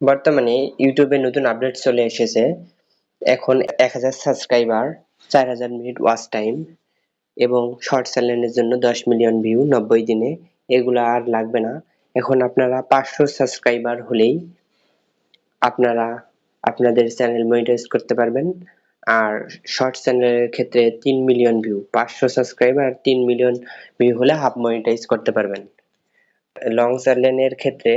বর্তমানে ইউটিউবে নতুন আপডেট চলে এসেছে। এখন এক হাজার সাবস্ক্রাইবার চার হাজার মিনিট ওয়াচ টাইম এবং শর্ট চ্যানেলের জন্য দশ মিলিয়ন ভিউ নব্বই দিনে। এগুলো আর লাগবে না। এখন আপনারা পাঁচশো সাবস্ক্রাইবার হলেই আপনারা আপনাদের চ্যানেল মনিটাইজ করতে পারবেন। আর শর্ট চ্যানেলের ক্ষেত্রে তিন মিলিয়ন ভিউ পাঁচশো সাবস্ক্রাইবার তিন মিলিয়ন ভিউ হলে হাফ মনিটাইজ করতে পারবেন। লং চ্যানেলের ক্ষেত্রে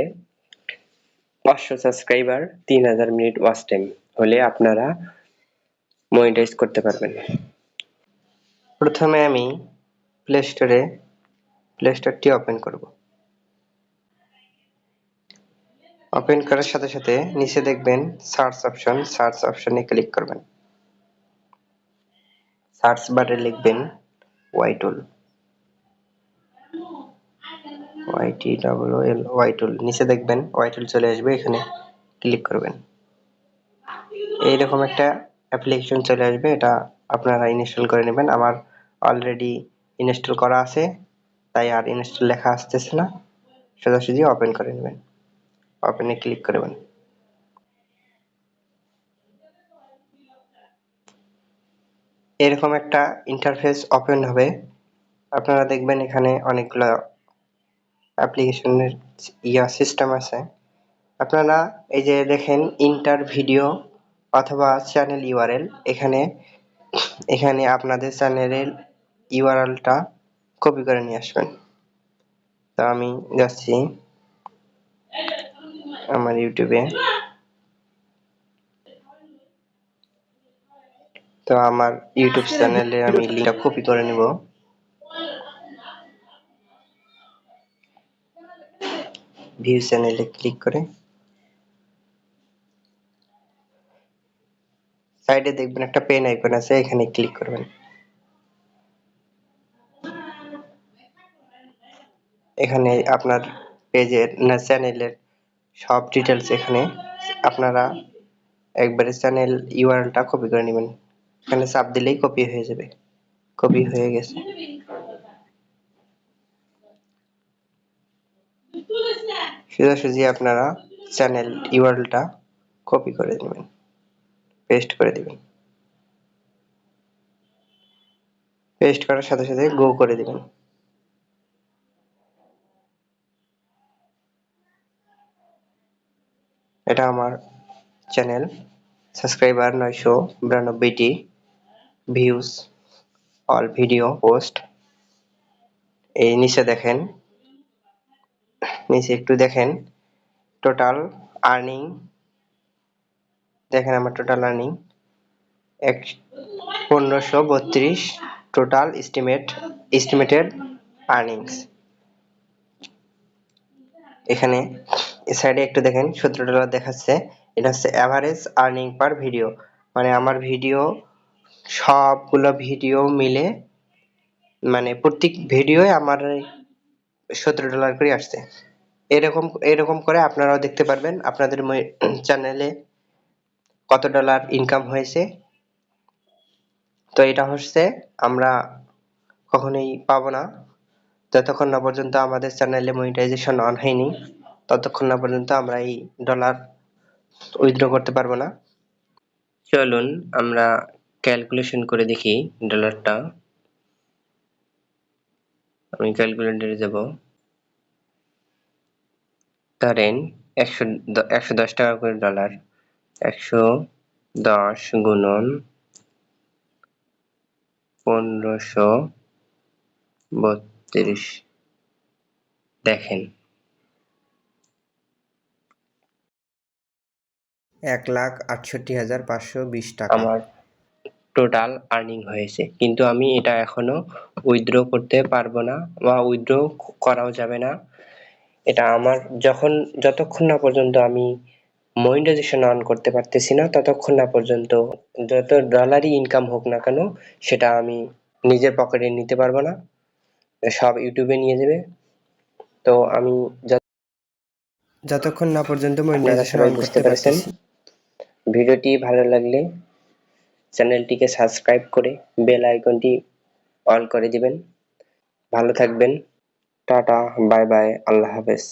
পাঁচশো সাবস্ক্রাইবার তিন হাজার মিনিট ওয়াচ টাইম হলে আপনারা মনিটাইজ করতে পারবেন। প্রথমে আমি প্লে স্টোরে প্লে স্টোরটি ওপেন করব। ওপেন করার সাথে সাথে নিচে দেখবেন সার্চ অপশন সার্চ অপশনে ক্লিক করবেন। সার্চ বারে লিখবেন ওয়াইটুল ওয়াইটি ডাবল এল ওয়াইটুল নিচে দেখবেন ওয়াইটুল চলে আসবে, এখানে ক্লিক করবেন। এইরকম একটা অ্যাপ্লিকেশন চলে আসবে, এটা আপনারা ইনস্টল করে নেবেন। আমার অলরেডি ইনস্টল করা আছে, তাই আর ইনস্টল লেখা আসতেছে না। সোজাসুজি ওপেন করে নেবেন। ওপেনে ক্লিক করবেন। এরকম একটা ইন্টারফেস ওপেন হবে। আপনারা দেখবেন এখানে অনেকগুলো অ্যাপ্লিকেশনের ইয়া সিস্টেম আছে। আপনারা এই যে দেখেন ইন্টার ভিডিও অথবা চ্যানেল ইউআরএল, এখানে এখানে আপনাদের চ্যানেলের ইউআরএলটা কপি করে নিয়ে আসবেন। তো আমি যাচ্ছি আমার ইউটিউবে। তো আমার ইউটিউব চ্যানেলে আমি লিঙ্কটা কপি করে নেব। ভিউ চ্যানেলে ক্লিক করে সাইডে দেখবেন একটা পেন আইকন আছে, এখানে ক্লিক করবেন। এখানে আপনার পেজের না চ্যানেলের সব ডিটেলস এখানে আপনারা একবারে চ্যানেল ইউআরএলটা কপি করে নেবেন। এখানে চাপ দিলেই কপি হয়ে যাবে। কপি হয়ে গেছে। সোজাসুজি আপনারা চ্যানেল ইউআরএলটা কপি করে নেবেন পেস্ট করে দিবেন। পেস্ট করার সাথে সাথে গো করে দিবেন। এটা আমার চ্যানেল সাবস্ক্রাইবার নয়শো বিরানব্বইটি ভিউজ অল ভিডিও পোস্ট এই নিচে দেখেন নিচে একটু দেখেন। টোটাল আর্নিং দেখেন আমার টোটাল আর্নিং এক, পনেরোশো বত্রিশ টোটাল এস্টিমেট এস্টিমেটেড আর্নিংস এখানে এই সাইডে একটু দেখেন সতেরো ডলার দেখাচ্ছে। এটা হচ্ছে অ্যাভারেজ আর্নিং পার ভিডিও মানে আমার ভিডিও সবগুলো ভিডিও মিলে মানে প্রত্যেক ভিডিওয় আমার সতেরো ডলার করে আসছে। এরকম এরকম করে আপনারাও দেখতে পারবেন আপনাদের চ্যানেলে কত ডলার ইনকাম হয়েছে। তো এটা হচ্ছে আমরা কখনোই পাবো না। যতক্ষণ না পর্যন্ত আমাদের চ্যানেলে মনিটাইজেশন অন হয়নি, ততক্ষণ না পর্যন্ত আমরা এই ডলার উইথড্র করতে পারব না। চলুন আমরা ক্যালকুলেশন করে দেখি ডলারটা আমি ক্যালকুলেটরে যাব। ধরেন একশো একশো দশ টাকা করে ডলার একশো দশ গুণন পনেরোশো বত্রিশ। দেখেন। এক লাখ আটষট্টি হাজার পাঁচশো বিশ টাকা। আমার টোটাল আর্নিং হয়েছে। কিন্তু আমি এটা এখনও উইথড্র করতে পারব না বা উইথড্র করাও যাবে না। এটা আমার যখন যতক্ষণ না পর্যন্ত আমি মনিটাইজেশন অন করতে পারতেছি না ততক্ষণ না পর্যন্ত যত ডলারই ইনকাম হোক না কেন সেটা আমি নিজের পকেটে নিতে পারব না। সব ইউটিউবে নিয়ে যাবে। তো আমি যতক্ষণ না পর্যন্ত মনিটাইজেশন অন করতে পারছেন। ভিডিওটি ভালো লাগলে চ্যানেলটিকে সাবস্ক্রাইব করে বেল আইকনটি অন করে দিবেন। ভালো থাকবেন। টাটা, বাই বাই, আল্লাহ হাফেজ।